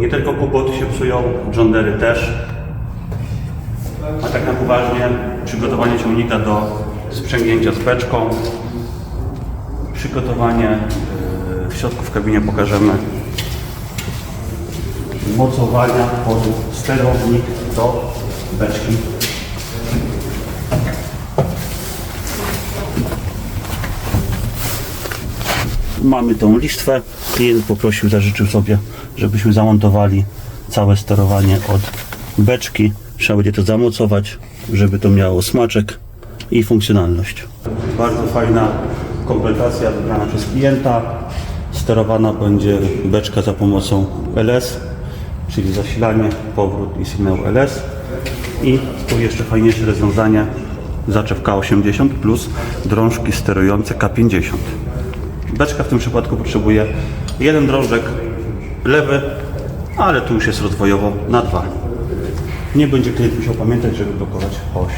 Nie tylko kuboty się psują, John Deere też. A tak na poważnie przygotowanie ciągnika do sprzęgnięcia z beczką. Przygotowanie w środku w kabinie pokażemy mocowania pod sterownik do beczki. Mamy tą listwę. Klient poprosił, zażyczył sobie, żebyśmy zamontowali całe sterowanie od beczki. Trzeba będzie to zamocować, żeby to miało smaczek i funkcjonalność. Bardzo fajna kompletacja wybrana przez klienta. Sterowana będzie beczka za pomocą LS, czyli zasilanie, powrót i sygnał LS. I tu jeszcze fajniejsze rozwiązanie, zaczew K80 plus drążki sterujące K50. Beczka w tym przypadku potrzebuje jeden drążek lewy, ale tu już jest rozwojowo na dwa. Nie będzie klient musiał pamiętać, żeby blokować oś.